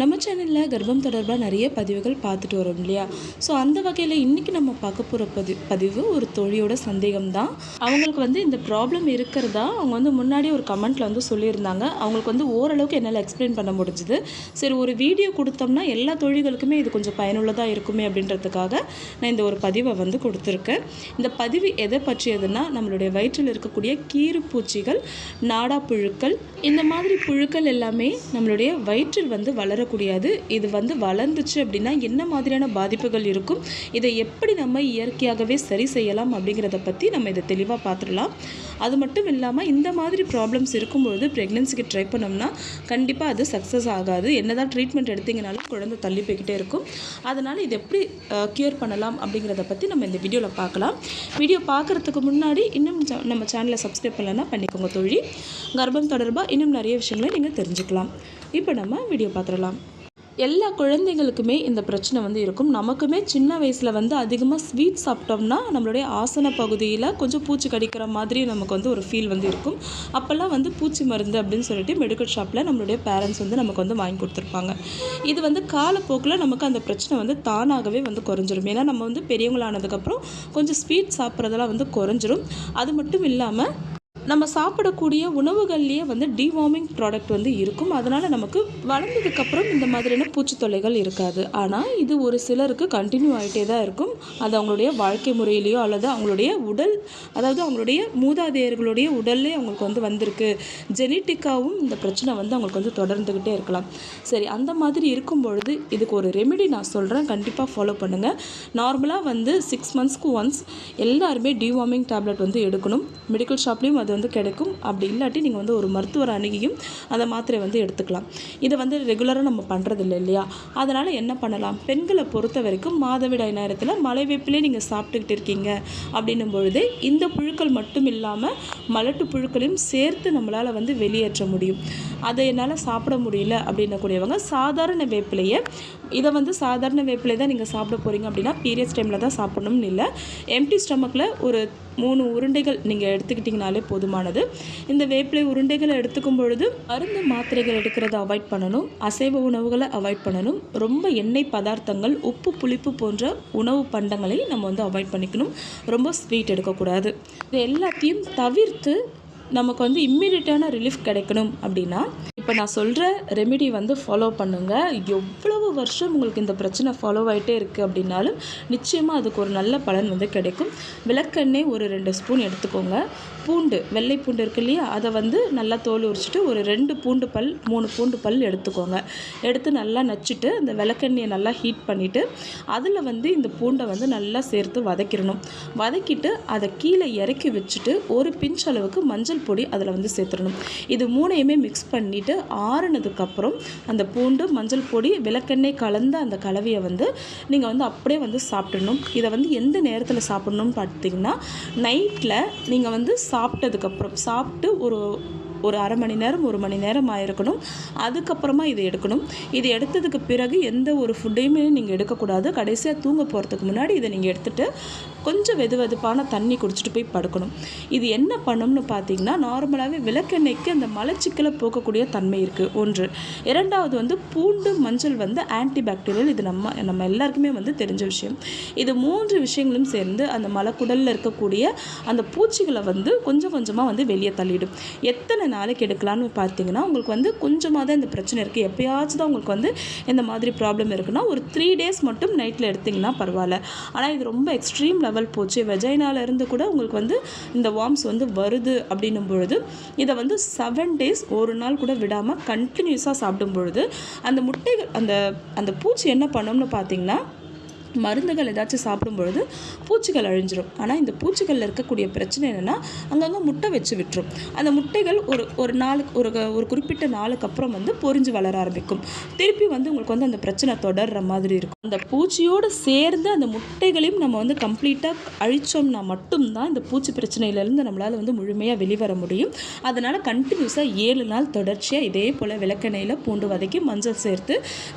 நம்ம சேனலில் கர்ப்பம் தொடர்பாக நிறைய பதிவுகள் பார்த்துட்டு வரோம் இல்லையா? ஸோ அந்த வகையில் இன்றைக்கி நம்ம பார்க்க போகிற பதி பதிவு ஒரு தோழியோட சந்தேகம் தான் அவங்களுக்கு வந்து இந்த ப்ராப்ளம் இருக்கிறதா? அவங்க வந்து முன்னாடி ஒரு கமெண்ட்டில் வந்து சொல்லியிருந்தாங்க. அவங்களுக்கு வந்து ஓரளவுக்கு என்னால் எக்ஸ்பிளைன் பண்ண முடிஞ்சுது. சரி ஒரு வீடியோ கொடுத்தோம்னா எல்லா தொழில்களுக்குமே இது கொஞ்சம் பயனுள்ளதாக இருக்குமே அப்படின்றதுக்காக நான் இந்த ஒரு பதிவை வந்து கொடுத்துருக்கேன். இந்த பதிவு எதை பற்றியதுன்னா நம்மளுடைய வயிற்றில் இருக்கக்கூடிய கீறு பூச்சிகள் நாடா புழுக்கள் இந்த மாதிரி புழுக்கள் எல்லாமே நம்மளுடைய வயிற்றில் வந்து வளர வளரக்கூடியது இது வந்து வளர்ந்துச்சு அப்படின்னா என்ன மாதிரியான பாதிப்புகள் இருக்கும்? இதை எப்படி நம்ம இயற்கையாகவே சரி செய்யலாம் அப்படிங்கிறத பற்றி நம்ம இதை தெளிவாக பார்த்துடலாம். அது மட்டும் இல்லாமல் இந்த மாதிரி ப்ராப்ளம்ஸ் இருக்கும்பொழுது ப்ரெக்னென்சிக்கு ட்ரை பண்ணோம்னா கண்டிப்பாக அது சக்ஸஸ் ஆகாது. என்னதான் ட்ரீட்மெண்ட் எடுத்தீங்கனாலும் குழந்தை தள்ளி போய்கிட்டே இருக்கும். அதனால் இது எப்படி க்யூர் பண்ணலாம் அப்படிங்கிறத பற்றி நம்ம இந்த வீடியோவில் பார்க்கலாம். வீடியோ பார்க்குறதுக்கு முன்னாடி இன்னும் ச- நம்ம சேனலை சப்ஸ்கிரைப் பண்ணலன்னா பண்ணிக்கோங்க தொழில் கர்ப்பம் தொடர்பாக இன்னும் நிறைய விஷயங்களை நீங்கள் தெரிஞ்சுக்கலாம். இப்போ நம்ம வீடியோ பார்த்துடலாம். எல்லா குழந்தைங்களுக்குமே இந்த பிரச்சனை வந்து இருக்கும். நமக்குமே சின்ன வயசில் வந்து அதிகமாக ஸ்வீட் சாப்பிட்டோம்னா நம்மளுடைய ஆசன பகுதியில் கொஞ்சம் பூச்சி கடிக்கிற மாதிரி நமக்கு வந்து ஒரு ஃபீல் வந்து இருக்கும். அப்போல்லாம் வந்து பூச்சி மருந்து அப்படின்னு சொல்லிட்டு மெடிக்கல் ஷாப்பில் நம்மளுடைய பேரண்ட்ஸ் வந்து நமக்கு வந்து வாங்கி கொடுத்துருப்பாங்க. இது வந்து காலப்போக்கில் நமக்கு அந்த பிரச்சனை வந்து தானாகவே வந்து குறைஞ்சிரும். ஏன்னா நம்ம வந்து பெரியவங்களானதுக்கப்புறம் கொஞ்சம் ஸ்வீட் சாப்பிட்றதெல்லாம் வந்து குறைஞ்சிரும். அது மட்டும் இல்லாமல் நம்ம சாப்பிடக்கூடிய உணவுகள்லேயே வந்து டிவார்மிங் ப்ராடக்ட் வந்து இருக்கும். அதனால் நமக்கு வளர்ந்ததுக்கப்புறம் இந்த மாதிரியான பூச்சித்தொல்லைகள் இருக்காது. ஆனால் இது ஒரு சிலருக்கு கண்டினியூ ஆகிட்டே தான் இருக்கும். அது அவங்களுடைய வாழ்க்கை முறையிலையோ அல்லது அவங்களுடைய உடல் அதாவது அவங்களுடைய மூதாதையர்களுடைய உடல்லே அவங்களுக்கு வந்து வந்திருக்கு. ஜெனட்டிக்காகவும் இந்த பிரச்சனை வந்து அவங்களுக்கு வந்து தொடர்ந்துக்கிட்டே இருக்கலாம். சரி அந்த மாதிரி இருக்கும் பொழுது இதுக்கு ஒரு ரெமெடி நான் சொல்கிறேன் கண்டிப்பாக ஃபாலோ பண்ணுங்கள் நார்மலாக வந்து சிக்ஸ் மந்த்ஸ்க்கு ஒன்ஸ் எல்லாருமே டிவார்மிங் டேப்லெட் வந்து எடுக்கணும். மெடிக்கல் ஷாப்லேயும் அது வந்து கிடைக்கும். அப்படி இல்லாட்டி நீங்கள் வந்து ஒரு மருத்துவர் அணுகியும் அந்த மாத்திரை வந்து எடுத்துக்கலாம். இதை வந்து ரெகுலராக நம்ம பண்ணுறது இல்லை இல்லையா? அதனால் என்ன பண்ணலாம்? பெண்களை பொறுத்த வரைக்கும் மாதவிடாய் நேரத்தில் மலைவேப்பிலே நீங்கள் சாப்பிட்டுக்கிட்டு இருக்கீங்க அப்படின்னும் பொழுது இந்த புழுக்கள் மட்டும் இல்லாமல் மலட்டு புழுக்களையும் சேர்த்து நம்மளால் வந்து வெளியேற்ற முடியும். அதை என்னால் சாப்பிட முடியல அப்படின்னக்கூடியவங்க சாதாரண வேப்பிலையை இதை வந்து சாதாரண வேப்பிலை தான் நீங்கள் சாப்பிட போகிறீங்க அப்படின்னா பீரியட்ஸ் டைமில் தான் சாப்பிடணும்னு இல்லை. எம்டி ஸ்டமக்கில் ஒரு மூணு உருண்டைகள் நீங்கள் எடுத்துக்கிட்டிங்கனாலே போதுமானது. இந்த வேப்பிலை உருண்டைகளை எடுத்துக்கும் பொழுது மருந்து மாத்திரைகள் எடுக்கிறத அவாய்ட் பண்ணணும். அசைவ உணவுகளை அவாய்ட் பண்ணணும். ரொம்ப எண்ணெய் பதார்த்தங்கள் உப்பு புளிப்பு போன்ற உணவு பண்டங்களை நம்ம வந்து அவாய்ட் பண்ணிக்கணும். ரொம்ப ஸ்வீட் எடுக்கக்கூடாது. இது எல்லாத்தையும் தவிர்த்து நமக்கு வந்து இம்மிடியட்டான ரிலீஃப் கிடைக்கணும் அப்படின்னா இப்போ நான் சொல்கிற ரெமிடி வந்து ஃபாலோ பண்ணுங்கள் எவ்வளவு வருஷம் உங்களுக்கு இந்த பிரச்சனை ஃபாலோ ஆகிட்டே இருக்குது அப்படின்னாலும் நிச்சயமாக அதுக்கு ஒரு நல்ல பலன் வந்து கிடைக்கும். விளக்கெண்ணெய் ஒரு ரெண்டு ஸ்பூன் எடுத்துக்கோங்க. பூண்டு வெள்ளை பூண்டு இருக்கு இல்லையா? அதை வந்து நல்லா தோல் உரிச்சிட்டு ஒரு ரெண்டு பூண்டு பல் மூணு பூண்டு பல் எடுத்துக்கோங்க. எடுத்து நல்லா நச்சுட்டு அந்த விளக்கெண்ணியை நல்லா ஹீட் பண்ணிவிட்டு அதில் வந்து இந்த பூண்டை வந்து நல்லா சேர்த்து வதக்கிடணும். வதக்கிட்டு அதை கீழே இறக்கி வச்சுட்டு ஒரு பிஞ்ச் அளவுக்கு மஞ்சள் பொடி அதில் வந்து சேர்த்துடணும். இது மூணையுமே மிக்ஸ் பண்ணிவிட்டு ஆறுனதுக்கப்புறம் அந்த பூண்டு மஞ்சள் பொடி விளக்கெண்ணெய் கலந்த அந்த கலவையை வந்து நீங்கள் வந்து அப்படியே வந்து சாப்பிடணும் இதை வந்து எந்த நேரத்தில் சாப்பிடணும்னு பார்த்தீங்கன்னா நைட்டில் நீங்கள் வந்து சா சாப்பிட்டதுக்கப்புறம் சாப்பிட்டு ஒரு ஒரு அரை மணி நேரம் ஒரு மணி நேரம் ஆயிருக்கணும். அதுக்கப்புறமா இதை எடுக்கணும். இது எடுத்ததுக்கு பிறகு எந்த ஒரு ஃபுட்டையுமே நீங்கள் எடுக்கக்கூடாது. கடைசியாக தூங்க போகிறதுக்கு முன்னாடி இதை நீங்கள் எடுத்துகிட்டு கொஞ்சம் வெது வெதுப்பான தண்ணி குடிச்சிட்டு போய் படுக்கணும். இது என்ன பண்ணும்னு பார்த்தீங்கன்னா நார்மலாகவே விளக்கெண்ணெய்க்கு அந்த மலச்சிக்கலை போக்கக்கூடிய தன்மை இருக்குது ஒன்று. இரண்டாவது வந்து பூண்டு மஞ்சள் வந்து ஆன்டிபாக்டீரியல் இது நம்ம நம்ம எல்லாருக்குமே வந்து தெரிஞ்ச விஷயம். இது மூன்று விஷயங்களும் சேர்ந்து அந்த மலக்குடலில் இருக்கக்கூடிய அந்த பூச்சிகளை வந்து கொஞ்சம் கொஞ்சமாக வந்து வெளியே தள்ளிடும். எத்தனை நாளைக்கு எடுக்கலாம்னு பார்த்தீங்கன்னா உங்களுக்கு வந்து கொஞ்சமாக தான் இந்த பிரச்சனை இருக்குது எப்போயாச்சும் தான் உங்களுக்கு வந்து இந்த மாதிரி ப்ராப்ளம் இருக்குன்னா ஒரு த்ரீ டேஸ் மட்டும் நைட்டில் எடுத்திங்கன்னா பரவாயில்ல. ஆனால் இது ரொம்ப எக்ஸ்ட்ரீம் லெவல் போச்சு. வெஜைனால இருந்து கூட உங்களுக்கு வந்து இந்த வார்ம்ஸ் வந்து வருது அப்படின்னும் பொழுது இதை வந்து செவன் டேஸ் ஒரு நாள் கூட விடாமல் கண்டினியூஸாக சாப்பிடும் பொழுது அந்த முட்டைகள் அந்த அந்த பூச்சி என்ன பண்ணும்னு பார்த்தீங்கன்னா மருந்துகள் ஏதாச்சும் சாப்பிடும் பொழுது பூச்சிகள் அழிஞ்சிரும். ஆனால் இந்த பூச்சிகளில் இருக்கக்கூடிய பிரச்சனை என்னென்னா அங்கங்கே முட்டை வச்சு விட்டுரும். அந்த முட்டைகள் ஒரு ஒரு நாளுக்கு ஒரு ஒரு குறிப்பிட்ட நாளுக்கு அப்புறம் வந்து பொரிஞ்சு வளர ஆரம்பிக்கும். திருப்பி வந்து உங்களுக்கு வந்து அந்த பிரச்சனை தொடர்ற மாதிரி இருக்கும். அந்த பூச்சியோடு சேர்ந்து அந்த முட்டைகளையும் நம்ம வந்து கம்ப்ளீட்டாக அழித்தோம்னா மட்டும்தான் இந்த பூச்சி பிரச்சனையிலேருந்து நம்மளால் வந்து முழுமையாக வெளிவர முடியும். அதனால் கண்டினியூஸாக ஏழு நாள் தொடர்ச்சியாக இதே போல் விளக்கெண்ணெயில் பூண்டு வதக்கி மஞ்சள் சேர்த்து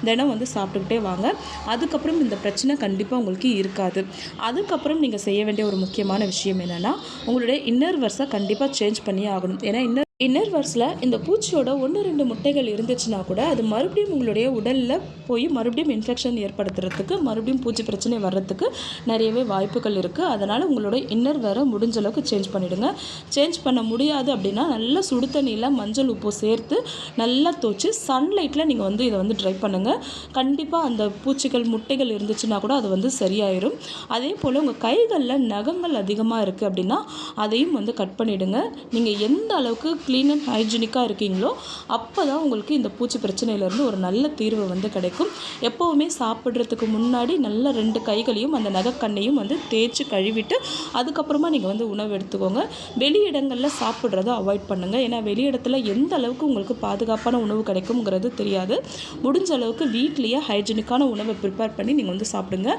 தினம் வந்து சாப்பிட்டுக்கிட்டே வாங்க. அதுக்கப்புறம் இந்த பிரச்சனை கண்டிப்பாக உங்களுக்கு இருக்காது. அதுக்கப்புறம் நீங்கள் செய்ய வேண்டிய ஒரு முக்கியமான விஷயம் என்னென்னா உங்களுடைய இன்னர் வர்ஸை கண்டிப்பாக சேஞ்ச் பண்ணி ஆகணும். ஏன்னா இன்னர் இன்னர் வர்ஸில் இந்த பூச்சியோட ஒன்று ரெண்டு முட்டைகள் இருந்துச்சுன்னா கூட அது மறுபடியும் உங்களுடைய உடலில் போய் மறுபடியும் இன்ஃபெக்ஷன் ஏற்படுத்துறதுக்கு மறுபடியும் பூச்சி பிரச்சனை வர்றதுக்கு நிறையவே வாய்ப்புகள் இருக்குது அதனால் உங்களோட இன்னர் வேறு முடிஞ்ச அளவுக்கு சேஞ்ச் பண்ணிவிடுங்க சேஞ்ச் பண்ண முடியாது அப்படின்னா நல்லா சுடு தண்ணியில் மஞ்சள் உப்பு சேர்த்து நல்லா தோச்சு சன்லைட்டில் நீங்கள் வந்து இதை வந்து ட்ரை பண்ணுங்கள் கண்டிப்பாக அந்த பூச்சிகள் முட்டைகள் இருந்துச்சுன்னா கூட அது வந்து சரியாயிரும். அதே போல் உங்கள் கைகளில் நகங்கள் அதிகமாக இருக்குது அப்படின்னா அதையும் வந்து கட் பண்ணிவிடுங்க நீங்கள் எந்த அளவுக்கு க்ளீன் அண்ட் ஹைஜீனிக்காக இருக்கீங்களோ அப்போ தான் உங்களுக்கு இந்த பூச்சி பிரச்சனையிலேருந்து ஒரு நல்ல தீர்வு வந்து கிடைக்கும். எப்போவுமே சாப்பிட்றதுக்கு முன்னாடி நல்ல ரெண்டு கைகளையும் அந்த நகைக்கண்ணையும் வந்து தேய்ச்சி கழுவிட்டு அதுக்கப்புறமா நீங்கள் வந்து உணவு எடுத்துக்கோங்க. வெளி இடங்களில் சாப்பிட்றத அவாய்ட் பண்ணுங்கள் ஏன்னா வெளி இடத்துல எந்த அளவுக்கு உங்களுக்கு பாதுகாப்பான உணவு கிடைக்குங்கிறது தெரியாது. முடிஞ்ச அளவுக்கு வீட்லேயே ஹைஜீனிக்கான உணவை ப்ரிப்பேர் பண்ணி நீங்கள் வந்து சாப்பிடுங்க.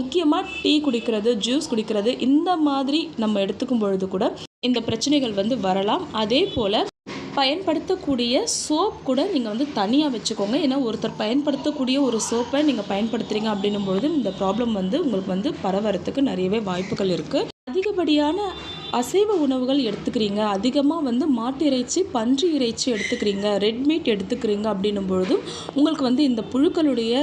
முக்கியமாக டீ குடிக்கிறது ஜூஸ் குடிக்கிறது இந்த மாதிரி நம்ம எடுத்துக்கும் பொழுது கூட இந்த பிரச்சனைகள் வந்து வரலாம். அதே போல் பயன்படுத்தக்கூடிய சோப் கூட நீங்கள் வந்து தனியாக வச்சுக்கோங்க. ஏன்னா ஒருத்தர் பயன்படுத்தக்கூடிய ஒரு சோப்பை நீங்கள் பயன்படுத்துகிறீங்க அப்படின்னும் பொழுது இந்த ப்ராப்ளம் வந்து உங்களுக்கு வந்து பரவறதுக்கு நிறையவே வாய்ப்புகள் இருக்குது அதிகப்படியான அசைவ உணவுகள் எடுத்துக்கிறீங்க. அதிகமாக வந்து மாட்டு இறைச்சி பன்றி இறைச்சி எடுத்துக்கிறீங்க. ரெட் மீட் எடுத்துக்கிறீங்க அப்படின்னும் பொழுதும் உங்களுக்கு வந்து இந்த புழுக்களுடைய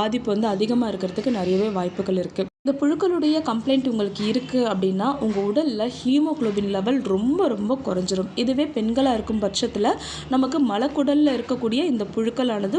பாதிப்பு வந்து அதிகமாக இருக்கிறதுக்கு நிறையவே வாய்ப்புகள் இருக்குது இந்த புழுக்களுடைய கம்ப்ளைண்ட் உங்களுக்கு இருக்குது அப்படின்னா உங்கள் உடலில் ஹீமோகுளோபின் லெவல் ரொம்ப ரொம்ப குறைஞ்சிரும். இதுவே பெண்களாக இருக்கும் பட்சத்தில் நமக்கு மலக்குடலில் இருக்கக்கூடிய இந்த புழுக்களானது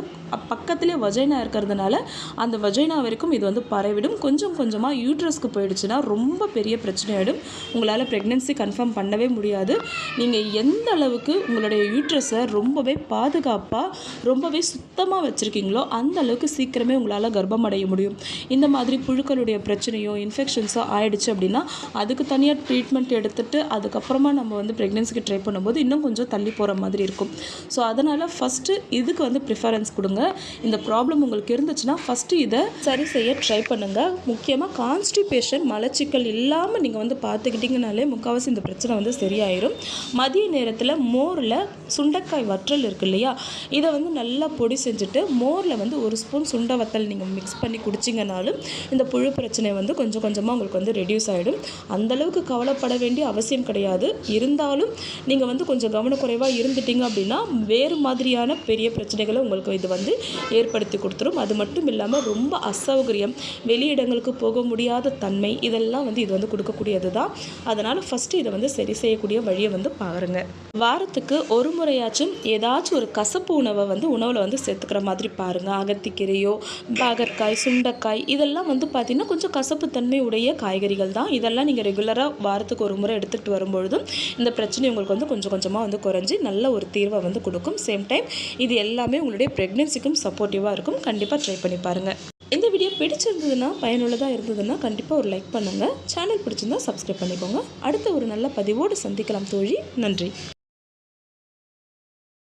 பக்கத்திலே வஜைனா இருக்கிறதுனால அந்த வஜைனா வரைக்கும் இது வந்து பரவிடும். கொஞ்சம் கொஞ்சமாக யூட்ரஸ்க்கு போயிடுச்சுன்னா ரொம்ப பெரிய பிரச்சனையாயிடும். உங்களால் ப்ரெக்னென்சி கன்ஃபார்ம் பண்ணவே முடியாது. நீங்கள் எந்த அளவுக்கு உங்களுடைய யூட்ரஸை ரொம்பவே பாதுகாப்பாக ரொம்பவே சுத்தமாக வச்சுருக்கீங்களோ அந்த அளவுக்கு சீக்கிரமே உங்களால் கர்ப்பம் அடைய முடியும். இந்த மாதிரி புழுக்களுடைய பிரச்சனையோ இன்ஃபெக்ஷன்ஸோ ஆயிடுச்சு அப்படின்னா அதுக்கு தனியாக ட்ரீட்மெண்ட் எடுத்துட்டு அதுக்கப்புறமா நம்ம வந்து ப்ரெக்னென்சிக்கு ட்ரை பண்ணும்போது இன்னும் கொஞ்சம் தள்ளி போகிற மாதிரி இருக்கும். ஸோ அதனால் ஃபஸ்ட்டு இதுக்கு வந்து ப்ரிஃபரன்ஸ் கொடுங்க. இந்த ப்ராப்ளம் உங்களுக்கு இருந்துச்சுன்னா ஃபஸ்ட்டு இதை சரி செய்ய ட்ரை பண்ணுங்கள் முக்கியமாக கான்ஸ்டிபேஷன் மலச்சிக்கல் இல்லாமல் நீங்கள் வந்து பார்த்துக்கிட்டிங்கனாலே முக்கால்வாசி இந்த பிரச்சனை வந்து சரியாயிரும். மதிய நேரத்தில் மோரில் சுண்டைக்காய் வற்றல் இருக்கு இல்லையா? இதை வந்து நல்லா பொடி செஞ்சுட்டு மோரில் வந்து ஒரு ஸ்பூன் சுண்டை வத்தல் நீங்கள் மிக்ஸ் பண்ணி குடிச்சிங்கனாலும் இந்த புழு பிரச்சனை வந்து கொஞ்சம் கொஞ்சமாக உங்களுக்கு வந்து ரெடியூஸ் ஆகிடும் அந்தளவுக்கு கவலைப்பட வேண்டிய அவசியம் கிடையாது. இருந்தாலும் நீங்கள் வந்து கொஞ்சம் கவனக்குறைவாக இருந்துட்டீங்க அப்படின்னா வேறு மாதிரியான பெரிய பிரச்சனைகளை உங்களுக்கு இது வந்து ஏற்படுத்தி கொடுத்துரும். அது மட்டும் இல்லாமல் ரொம்ப அசௌகரியம் வெளியிடங்களுக்கு போக முடியாத தன்மை இதெல்லாம் வந்து இது வந்து கொடுக்கக்கூடியது தான் அதனால் ஃபஸ்ட்டு இதை வந்து சரி செய்யக்கூடிய வழியை வந்து பாருங்கள் வாரத்துக்கு ஒரு முறையாச்சும் ஏதாச்சும் ஒரு கசப்பு உணவை வந்து உணவில் வந்து சேர்த்துக்கிற மாதிரி பாருங்கள் அகத்திக்கீரையோ பாகற்காய் சுண்டைக்காய் இதெல்லாம் வந்து பார்த்திங்கன்னா கொஞ்சம் கசப்பு தன்மை உடைய காய்கறிகள் தான். இதெல்லாம் நீங்கள் ரெகுலராக வாரத்துக்கு ஒரு முறை எடுத்துகிட்டு வரும்பொழுதும் இந்த பிரச்சனை உங்களுக்கு வந்து கொஞ்சம் கொஞ்சமாக வந்து குறைஞ்சி நல்ல ஒரு தீர்வை வந்து கொடுக்கும். சேம் டைம் இது எல்லாமே உங்களுடைய ப்ரெக்னென்சிக்கும் சப்போர்ட்டிவாக இருக்கும். கண்டிப்பாக ட்ரை பண்ணி பாருங்கள் இந்த வீடியோ பிடிச்சிருந்ததுன்னா பயனுள்ளதாக இருந்ததுன்னா கண்டிப்பாக ஒரு லைக் பண்ணுங்கள் சேனல் பிடிச்சிருந்தா சப்ஸ்கிரைப் பண்ணிக்கோங்க. அடுத்த ஒரு நல்ல பதிவோடு சந்திக்கலாம் தோழி. நன்றி.